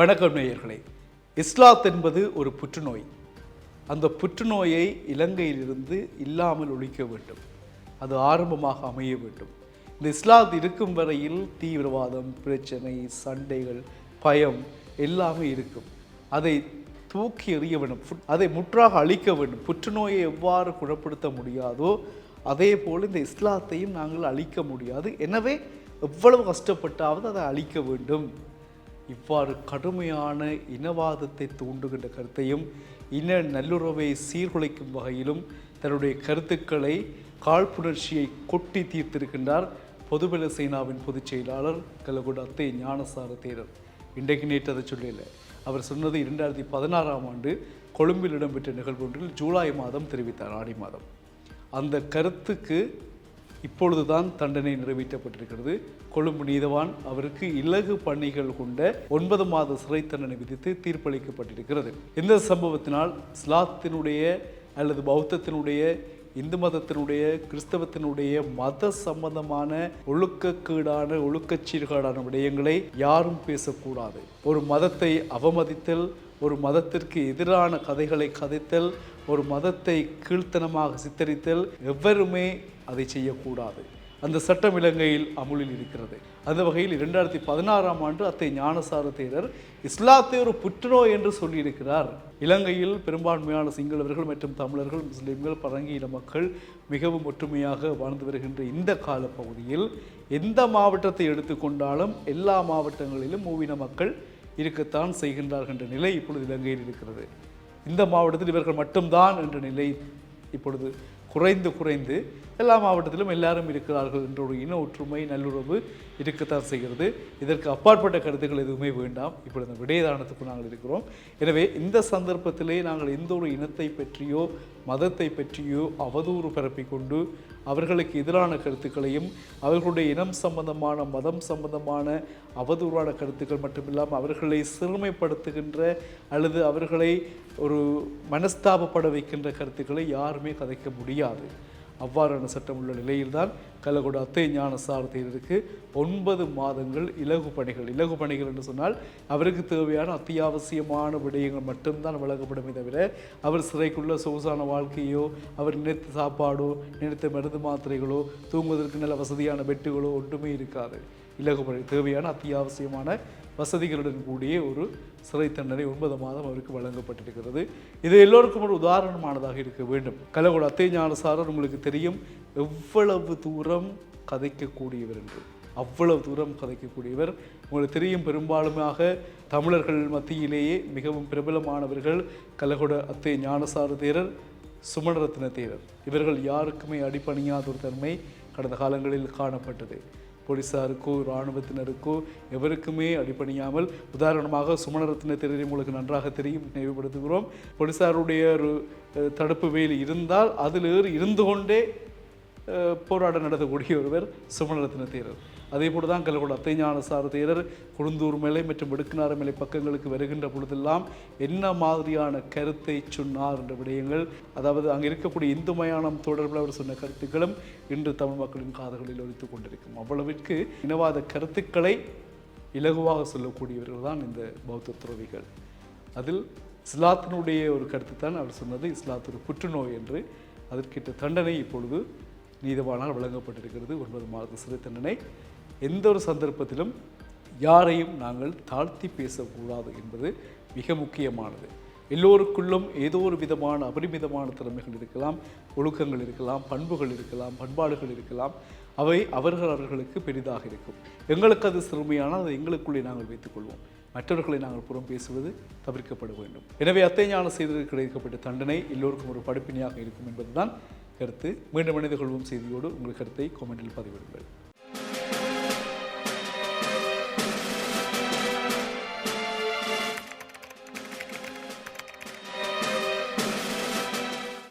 வணக்கம் நேயர்களே இஸ்லாத் என்பது ஒரு புற்றுநோய். அந்த புற்றுநோயை இலங்கையிலிருந்து இல்லாமல் ஒழிக்க வேண்டும். அது ஆரம்பமாக அமைய வேண்டும். இந்த இஸ்லாத் இருக்கும் வரையில் தீவிரவாதம் பிரச்சனை சண்டைகள் பயம் எல்லாமே இருக்கும். அதை தூக்கி எறிய வேண்டும். அதை முற்றாக அழிக்க வேண்டும். புற்றுநோயை எவ்வாறு குணப்படுத்த முடியாதோ அதே போல் இந்த இஸ்லாத்தையும் நாங்கள் அழிக்க முடியாது. எனவே எவ்வளவு கஷ்டப்பட்டாவது அதை அழிக்க வேண்டும். இவ்வாறு கடுமையான இனவாதத்தை தூண்டுகின்ற கருத்தையும் இன நல்லுறவை சீர்குலைக்கும் வகையிலும் தன்னுடைய கருத்துக்களை காழ்ப்புணர்ச்சியை கொட்டி தீர்த்திருக்கின்றார் பொதுபல சேனாவின் பொதுச் செயலாளர் கலகுடாத்தே ஞானசார தேரர். இன்றைக்கு நேற்று அதை சொல்லல அவர் சொன்னது இரண்டாயிரத்தி பதினாறாம் ஆண்டு கொழும்பில் இடம்பெற்ற நிகழ்வு ஒன்றில் ஜூலை மாதம் தெரிவித்தார் ஆடி மாதம். அந்த கருத்துக்கு இப்பொழுதுதான் தண்டனை நிறைவேற்றப்பட்டிருக்கிறது. கொழும்பு நீதவான் அவருக்கு இலகு பணிகள் கொண்ட ஒன்பது மாத சிறை தண்டனை விதித்து தீர்ப்பளிக்கப்பட்டிருக்கிறது. இந்த சம்பவத்தினால் ஸ்லாத்தினுடைய அல்லது பௌத்தத்தினுடைய இந்து மதத்தினுடைய கிறிஸ்தவத்தினுடைய மத சம்பந்தமான ஒழுக்கக்கீடான ஒழுக்கச்சீர்காடான விடயங்களை யாரும் பேசக்கூடாது. ஒரு மதத்தை அவமதித்தல் ஒரு மதத்திற்கு எதிரான கதைகளை கதைத்தல் ஒரு மதத்தை கீழ்த்தனமாக சித்தரித்தல் எவருமே அதை செய்யக்கூடாது. அந்த சட்டம் இலங்கையில் அமுலில் இருக்கிறது. அந்த வகையில் இரண்டாயிரத்தி பதினாறாம் ஆண்டு அத்தை ஞானசார தேரர் இஸ்லாத்தை ஒரு புற்றுநோய் என்று சொல்லியிருக்கிறார். இலங்கையில் பெரும்பான்மையான சிங்களவர்கள் மற்றும் தமிழர்கள் முஸ்லிம்கள் பழங்கியின மக்கள் மிகவும் ஒற்றுமையாக வாழ்ந்து வருகின்ற இந்த காலப்பகுதியில் எந்த மாவட்டத்தை எடுத்துக்கொண்டாலும் எல்லா மாவட்டங்களிலும் மூவின மக்கள் இருக்கத்தான் செய்கின்றார்கள் என்ற நிலை இப்பொழுது இலங்கையில் இருக்கிறது. இந்த மாவட்டத்தில் இவர்கள் மட்டும்தான் என்ற நிலை இப்பொழுது குறைந்து குறைந்து எல்லா மாவட்டத்திலும் எல்லாரும் இருக்கிறார்கள் என்ற ஒரு இன ஒற்றுமை நல்லுறவு இருக்கத்தான் செய்கிறது. இதற்கு அப்பாற்பட்ட கருத்துக்கள் எதுவுமே வேண்டாம். இப்பொழுது இந்த விடயதானத்துக்கு நாங்கள் இருக்கிறோம். எனவே இந்த சந்தர்ப்பத்திலே நாங்கள் எந்த ஒரு இனத்தை பற்றியோ மதத்தை பற்றியோ அவதூறு பரப்பிக்கொண்டு அவர்களுக்கு எதிரான கருத்துக்களையும் அவர்களுடைய இனம் சம்பந்தமான மதம் சம்பந்தமான அவதூறான கருத்துக்கள் மட்டுமில்லாமல் அவர்களை சிறுமைப்படுத்துகின்ற அல்லது அவர்களை ஒரு மனஸ்தாபப்பட வைக்கின்ற கருத்துக்களை யாருமே கதைக்க முடியாது. அவ்வாறான சட்டம் உள்ள நிலையில்தான் கள்ளக்கூட அத்தை ஞான சாரதியருக்கு ஒன்பது மாதங்கள் இலகு பணிகள். இலகு பணிகள் என்று சொன்னால் அவருக்கு தேவையான அத்தியாவசியமான விடயங்கள் மட்டும்தான் வழங்கப்படுமே தவிர அவர் சிறைக்குள்ள சொகுசான வாழ்க்கையோ அவர் நினைத்த சாப்பாடோ நினைத்த மருந்து மாத்திரைகளோ தூங்குவதற்கு நல்ல வசதியான பெட்டுகளோ ஒன்றுமே இருக்காது. இலகு பணி தேவையான அத்தியாவசியமான வசதிகளுடன் கூடிய ஒரு சிறை தண்டனை ஒன்பது மாதம் அவருக்கு வழங்கப்பட்டிருக்கிறது. இது எல்லோருக்கும் ஒரு உதாரணமானதாக இருக்க வேண்டும். கலகோட அத்தை ஞானசாரர் உங்களுக்கு தெரியும் எவ்வளவு தூரம் கதைக்கக்கூடியவர் என்று. அவ்வளவு தூரம் கதைக்கக்கூடியவர். உங்களுக்கு தெரியும் பெரும்பாலுமாக தமிழர்கள் மத்தியிலேயே மிகவும் பிரபலமானவர்கள் கலகொட அத்தை ஞானசார தேரர் சுமணரத்ன தேரர். இவர்கள் யாருக்குமே அடிப்பணியாத ஒரு தன்மை கடந்த காலங்களில் காணப்பட்டது. போலீஸாருக்கோ இராணுவத்தினருக்கோ எவருக்குமே அடிப்பணியாமல் உதாரணமாக சுமணரத்தின தெரியும் உங்களுக்கு நன்றாக தெரியும் நினைவுபடுத்துகிறோம். போலீஸாருடைய ஒரு தடுப்பு வேலி இருந்தால் அதில் ஏறி இருந்து கொண்டே போராட போராட்டம் நடத்தக்கூடிய ஒருவர் சுமணரத்தின தேரர். அதே போல தான் கல்லூட அத்தைஞான சார தேரர் குழுந்தூர் மேலை மற்றும் வெடுக்குநார மேலை பக்கங்களுக்கு வருகின்ற பொழுதெல்லாம் என்ன மாதிரியான கருத்தை சொன்னார் என்ற விடயங்கள் அதாவது அங்கே இருக்கக்கூடிய இந்து மயானம் தொடர்பில் அவர் சொன்ன கருத்துக்களும் இன்று தமிழ் மக்களின் காதுகளில் ஒழித்து கொண்டிருக்கும். அவ்வளவிற்கு இனவாத கருத்துக்களை இலகுவாக சொல்லக்கூடியவர்கள் தான் இந்த பௌத்த துறவிகள். அதில் இஸ்லாத்தினுடைய ஒரு கருத்து தான் அவர் சொன்னது இஸ்லாத்து ஒரு புற்றுநோய் என்று. அதற்கிட்ட தண்டனை இப்பொழுது நீதவானால் வழங்கப்பட்டிருக்கிறது ஒன்பது மாத சிறை தண்டனை எந்த ஒரு சந்தர்ப்பத்திலும் யாரையும் நாங்கள் தாழ்த்தி பேசக்கூடாது என்பது மிக முக்கியமானது. எல்லோருக்குள்ளும் ஏதோ ஒரு விதமான அபரிமிதமான திறமைகள் இருக்கலாம் ஒழுக்கங்கள் இருக்கலாம் பண்புகள் இருக்கலாம் பண்பாடுகள் இருக்கலாம். அவை அவர்கள் அவர்களுக்கு பெரிதாக இருக்கும். எங்களுக்கு அது சிறுமையானால் அதை எங்களுக்குள்ளே நாங்கள் வைத்துக்கொள்வோம் மற்றவர்களை நாங்கள் புறம் பேசுவது தவிர்க்கப்பட வேண்டும். எனவே அத்தை ஞான செய்ததற்கு கிடைக்கப்பட்ட தண்டனை எல்லோருக்கும் ஒரு படிப்பினையாக இருக்கும் என்பதுதான் கருத்து. மீண்டும் இணைந்து கொள்வோம் செய்தியோடு. உங்கள் கருத்தை காமெண்டில் பதிவிடுங்கள்.